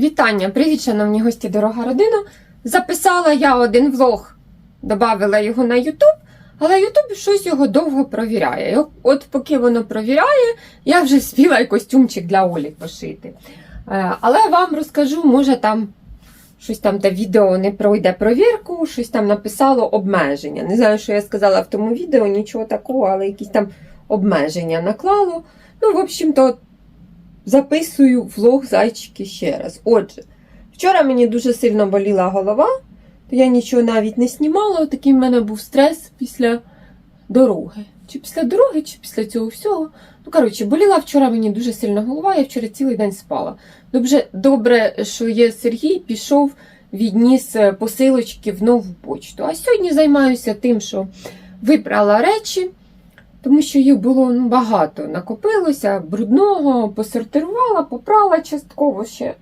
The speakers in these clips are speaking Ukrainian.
Вітання, привіт, шановні гості, дорога родина. Записала я один влог, додала його на YouTube, але YouTube щось його довго провіряє. От поки воно провіряє, я вже спіла і костюмчик для Олі пошити. Е, Але вам розкажу, може там щось там те відео не пройде провірку, щось там написало обмеження. Не знаю, що я сказала в тому відео, нічого такого, але якісь там обмеження наклало. Ну, в общем-то, записую влог зайчики ще раз. Отже, вчора мені дуже сильно боліла голова, то я нічого навіть не знімала. Такий в мене був стрес після дороги. Чи після дороги, чи після цього всього. Ну, коротше, боліла вчора мені дуже сильно голова, я вчора цілий день спала. Добре, добре, що є Сергій, пішов, відніс е, посилочки в нову почту. А сьогодні займаюся тим, що вибрала речі, тому що їх було ну, багато. Накопилося брудного, посортирувала, попрала частково ще.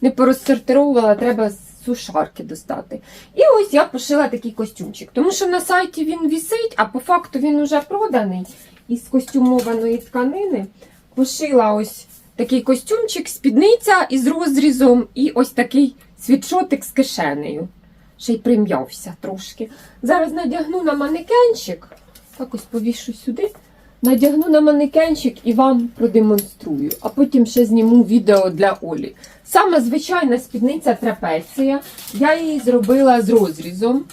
Не порозсортировувала, треба сушарки достати. І ось я пошила такий костюмчик, тому що на сайті він вісить, а по факту він уже проданий із костюмованої тканини. Пошила ось такий костюмчик, спідниця із розрізом, і ось такий світшотик з кишенею. Ще й прим'явся трошки. Зараз надягну на манекенчик. Так ось повішу сюди. Надягну на манекенчик і вам продемонструю, а потім ще зніму відео для Олі. Саме звичайна спідниця трапеція. Я її зробила з розрізом.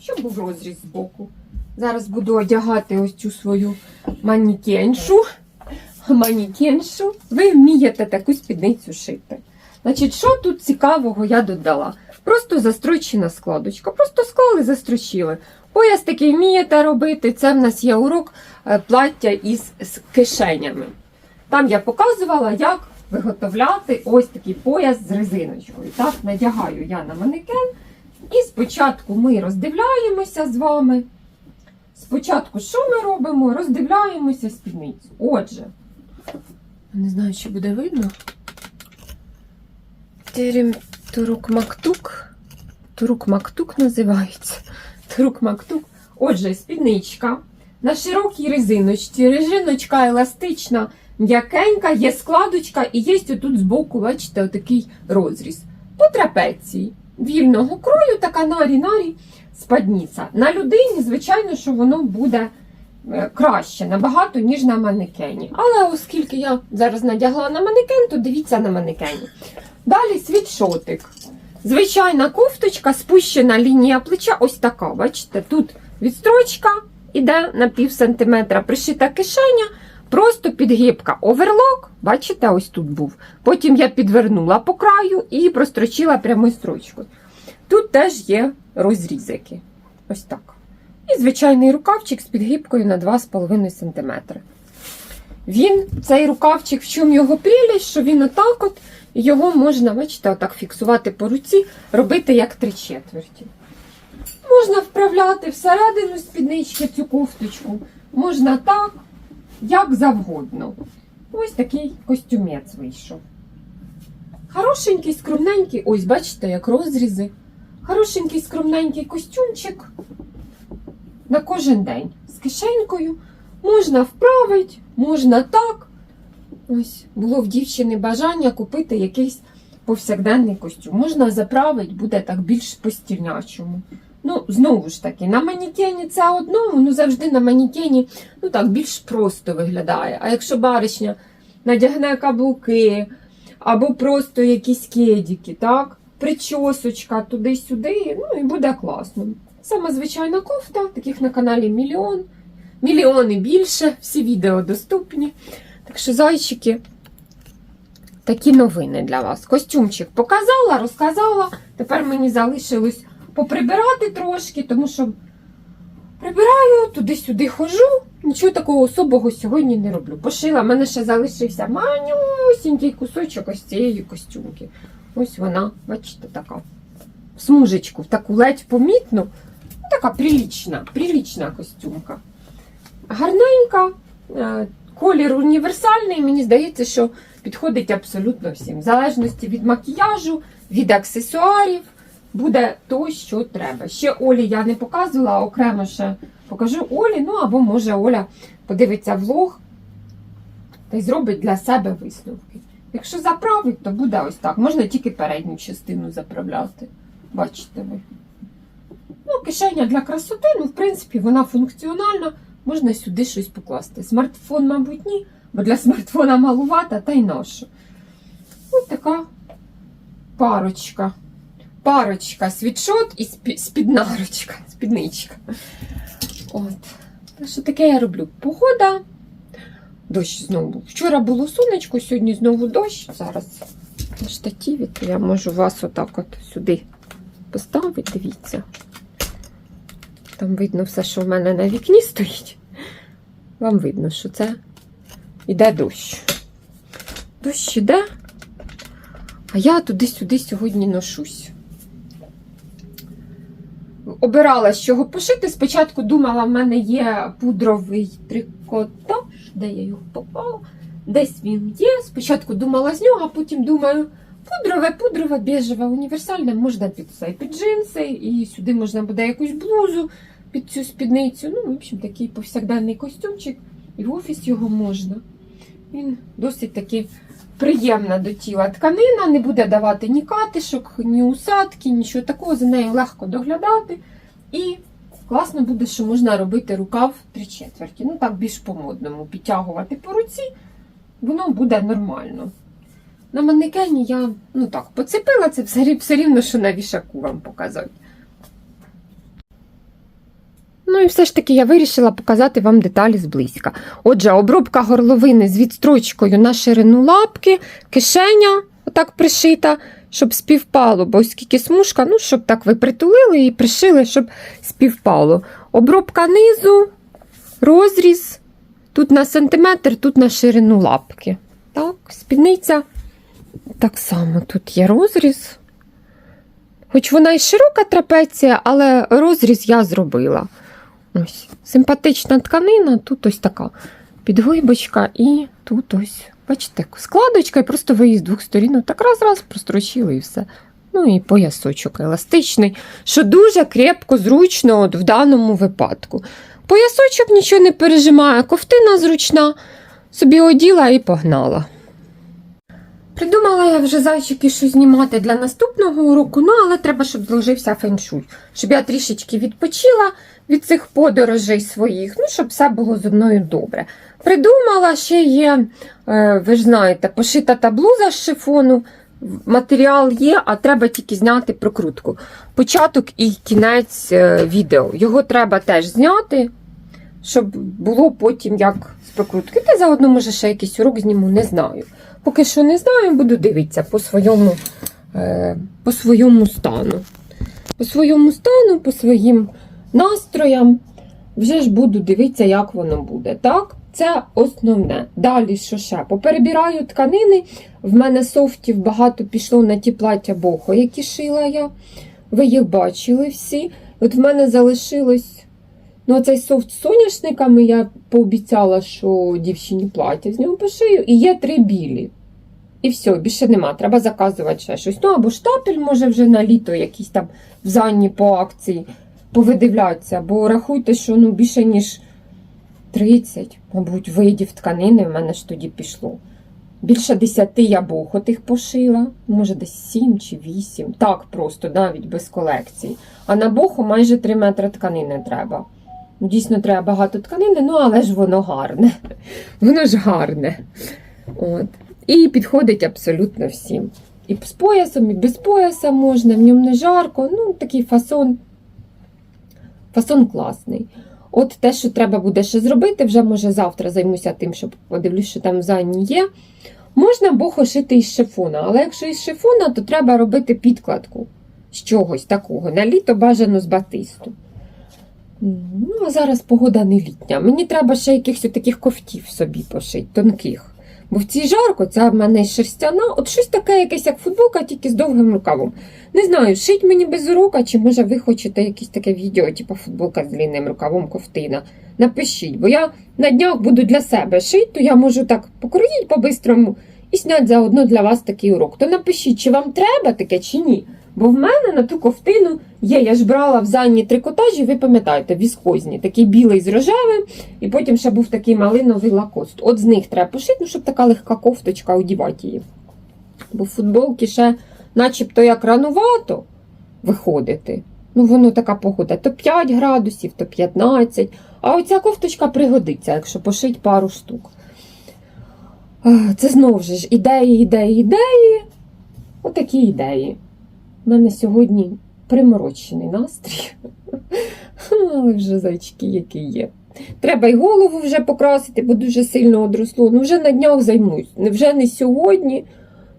Щоб був розріз з боку. Зараз буду одягати ось цю свою манікеншу. Манікеншу. Ви вмієте таку спідницю шити. Значить, що тут цікавого я додала? Просто застрочена складочка. Просто склали, застрочили. Пояс такий вмієте робити. Це в нас є урок е, плаття із кишенями. Там я показувала, як виготовляти ось такий пояс з резиночкою. Так, надягаю я на манекен. І спочатку ми роздивляємося з вами. Спочатку, що ми робимо? Роздивляємося спідницю. Отже, не знаю, чи буде видно. Терем Турук Мактук. Турук Мактук називається. Турук Мактук. Отже, спідничка на широкій резиночці. Резиночка еластична, м'якенька, є складочка і є отут збоку, бачите, отакий розріз. По трапеції. Вільного крою, така нарі-нарі спадниця. На людині, звичайно, що воно буде е, краще, набагато, ніж на манекені. Але оскільки я зараз надягла на манекен, то дивіться на манекені. Далі світшотик. Звичайна кофточка, спущена лінія плеча, ось така. Бачите, тут відстрочка іде на пів сантиметра, пришита кишеня, просто підгибка. Оверлок, бачите, ось тут був. Потім я підвернула по краю і прострочила прямою строчкою. Тут теж є розрізики. Ось так. І звичайний рукавчик з підгибкою на 2,5 см. Він, цей рукавчик, в чому його прелість, що він отак от, його можна, бачите, отак фіксувати по руці, робити як три четверті. Можна вправляти всередину спіднички цю кофточку, можна так, як завгодно. Ось такий костюмець вийшов. Хорошенький, скромненький, ось, бачите, як розрізи. Хорошенький, скромненький костюмчик на кожен день з кишенькою. Можна вправити, можна так. Ось було в дівчини бажання купити якийсь повсякденний костюм. Можна заправити, буде так більш по-стільнячому. Ну, знову ж таки, на манікені це одно, воно завжди на манікені ну так, більш просто виглядає. А якщо баришня надягне каблуки або просто якісь кедіки, так? Причосочка туди-сюди, ну і буде класно. Саме звичайна кофта, таких на каналі мільйон. Мільйони більше, всі відео доступні. Так що, зайчики, такі новини для вас. Костюмчик показала, розказала. Тепер мені залишилось поприбирати трошки, тому що прибираю, туди-сюди хожу. Нічого такого особого сьогодні не роблю. Пошила, в мене ще залишився манюсінький кусочок ось цієї костюмки. Ось вона, бачите, така. В смужечку, в таку ледь помітну. Ну, така прилічна, прилічна костюмка. Гарненька, е, колір універсальний, мені здається, що підходить абсолютно всім. В залежності від макіяжу, від аксесуарів, буде то, що треба. Ще Олі я не показувала, окремо ще покажу Олі, ну або може Оля подивиться влог та й зробить для себе висновки. Якщо заправити, то буде ось так. Можна тільки передню частину заправляти. Бачите ви. Ну, кишеня для красоти, ну, в принципі, вона функціональна, можна сюди щось покласти. Смартфон, мабуть, ні, бо для смартфона малувата, та й ношу. Ось така парочка. Парочка, світшот і спіднарочка, спідничка. От. Що таке я роблю. Погода. Дощ знову. Вчора було сонечко, сьогодні знову дощ. Зараз на штативі, то я можу вас отак от сюди поставити. Дивіться. Там видно все, що в мене на вікні стоїть. Вам видно, що це іде дощ. Дощ іде, а я туди-сюди сьогодні ношусь. Обирала, з чого пошити. Спочатку думала, в мене є пудровий трикотаж, де я його попала. Десь він є. Спочатку думала з нього, а потім думаю, пудрове, пудрове, біжеве, універсальне, можна під це, під джинси, і сюди можна буде якусь блузу під цю спідницю. Ну, в общем, такий повсякденний костюмчик, і в офіс його можна. Він досить таки приємна до тіла тканина, не буде давати ні катишок, ні усадки, нічого такого, за нею легко доглядати. І класно буде, що можна робити рукав три четверті. Ну так більш по-модному, підтягувати по руці, воно буде нормально. На манекені я ну так, поцепила це все, рівно, що на вішаку вам показати. Ну і все ж таки я вирішила показати вам деталі зблизька. Отже, обробка горловини з відстрочкою на ширину лапки, кишеня отак пришита, щоб співпало, бо оскільки смужка, ну, щоб так ви притулили і пришили, щоб співпало. Обробка низу, розріз, тут на сантиметр, тут на ширину лапки. Так, спідниця. Так само тут є розріз. Хоч вона і широка трапеція, але розріз я зробила. Ось. Симпатична тканина, тут ось така підглибочка, і тут ось, бачите, складочка, і просто ви її з двох сторін так раз-раз прострочили і все. Ну і поясочок еластичний, що дуже крепко, зручно от в даному випадку. Поясочок нічого не пережимає, ковтина зручна, собі оділа і погнала. Придумала я вже зайчики, що знімати для наступного уроку, ну але треба, щоб зложився феншуй, щоб я трішечки відпочила від цих подорожей своїх, ну, щоб все було зі мною добре. Придумала, ще є, е, ви ж знаєте, пошита та блуза з шифону. Матеріал є, а треба тільки зняти прокрутку. Початок і кінець е, відео. Його треба теж зняти, щоб було потім як з прокрутки. Та заодно, може, ще якийсь урок зніму, не знаю. Поки що не знаю, буду дивитися по своєму, е, по своєму стану. По своєму стану, по своїм настроям. Вже ж буду дивитися, як воно буде. Так, це основне. Далі що ще? Поперебираю тканини. В мене софтів багато пішло на ті плаття бохо, які шила я. Ви їх бачили всі. От в мене залишилось. Ну, цей софт з соняшниками я пообіцяла, що дівчині плаття з нього пошию, і є три білі. І все, більше нема. Треба заказувати ще щось. Ну або штапель, може, вже на літо якісь там в Занні по акції повидивлятися, бо рахуйте, що ну, більше ніж 30, мабуть, видів тканини в мене ж тоді пішло. Більше 10 я бохотих пошила, може десь 7 чи 8. Так просто, навіть без колекції. А на боху майже 3 метри тканини треба. Ну, Дійсно, треба багато тканини, ну але ж воно гарне. Воно ж гарне. От. І підходить абсолютно всім. І з поясом, і без пояса можна, в ньому не жарко. Ну, такий фасон. Фасон класний. От те, що треба буде ще зробити, вже може завтра займуся тим, щоб подивлюсь, що там в зайні є. Можна бохо шити із шифона, але якщо із шифона, то треба робити підкладку з чогось такого. На літо бажано з батисту. Ну, а зараз погода не літня. Мені треба ще якихось таких ковтів собі пошити, тонких. Бо в цій жарко, ця в мене шерстяна, от щось таке, якесь як футболка, тільки з довгим рукавом. Не знаю, шить мені без урока, чи може ви хочете якесь таке відео, типу футболка з длинним рукавом ковтина. Напишіть, бо я на днях буду для себе шити, то я можу так покроїть по-бистрому і зняти заодно для вас такий урок. То напишіть, чи вам треба таке, чи ні. Бо в мене на ту ковтину є, я ж брала в занні трикотажі, ви пам'ятаєте, віскозні, такий білий з рожевим, і потім ще був такий малиновий лакост. От з них треба пошити, ну, щоб така легка кофточка одівати її. Бо футболки ще начебто як ранувато виходити. Ну, воно така погода, то 5 градусів, то 15. А оця кофточка пригодиться, якщо пошить пару штук. Це знову ж ідеї, ідеї, ідеї. Отакі ідеї. У мене сьогодні приморочений настрій. Але вже зайчики, які є. Треба й голову вже покрасити, бо дуже сильно одросло. Ну, вже на днях займусь. Вже не сьогодні,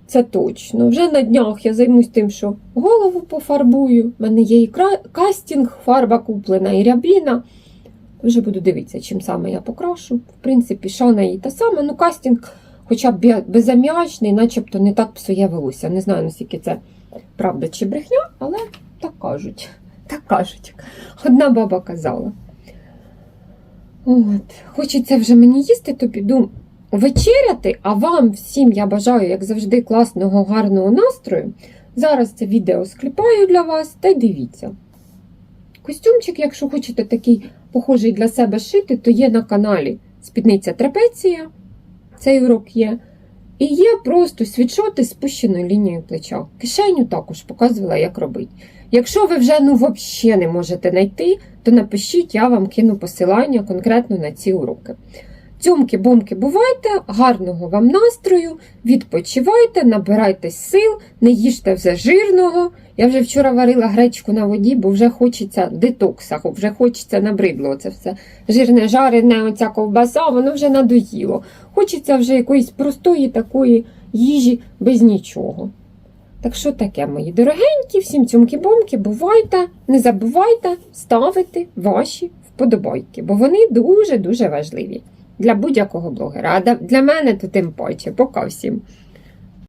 це точно. Вже на днях я займусь тим, що голову пофарбую. У мене є і кастинг, фарба куплена, і рябіна. Вже буду дивитися, чим саме я покрашу. В принципі, шана і та сама, ну кастинг хоча б бе- безаміачний, начебто не так псує волосся. Не знаю, наскільки це правда чи брехня, але так кажуть. Так кажуть. Одна баба казала. От. Хочеться вже мені їсти, то піду вечеряти, а вам всім я бажаю, як завжди, класного, гарного настрою. Зараз це відео скліпаю для вас та й дивіться. Костюмчик, якщо хочете такий похожий для себе шити, то є на каналі Спідниця Трапеція. Цей урок є. І є просто світшоти спущеною лінією плеча. Кишеню також показувала, як робити. Якщо ви вже ну, взагалі не можете знайти, то напишіть, я вам кину посилання конкретно на ці уроки. Цьомки, бомки, бувайте, гарного вам настрою, відпочивайте, набирайтесь сил, не їжте вже жирного. Я вже вчора варила гречку на воді, бо вже хочеться детокса, вже хочеться набридло це все. Жирне, жарене, оця ковбаса, воно вже надоїло. Хочеться вже якоїсь простої такої їжі без нічого. Так що таке, мої дорогенькі, всім цьомки-бомки, бувайте, не забувайте ставити ваші вподобайки, бо вони дуже-дуже важливі для будь-якого блогера. А для мене то тим паче. Пока всім.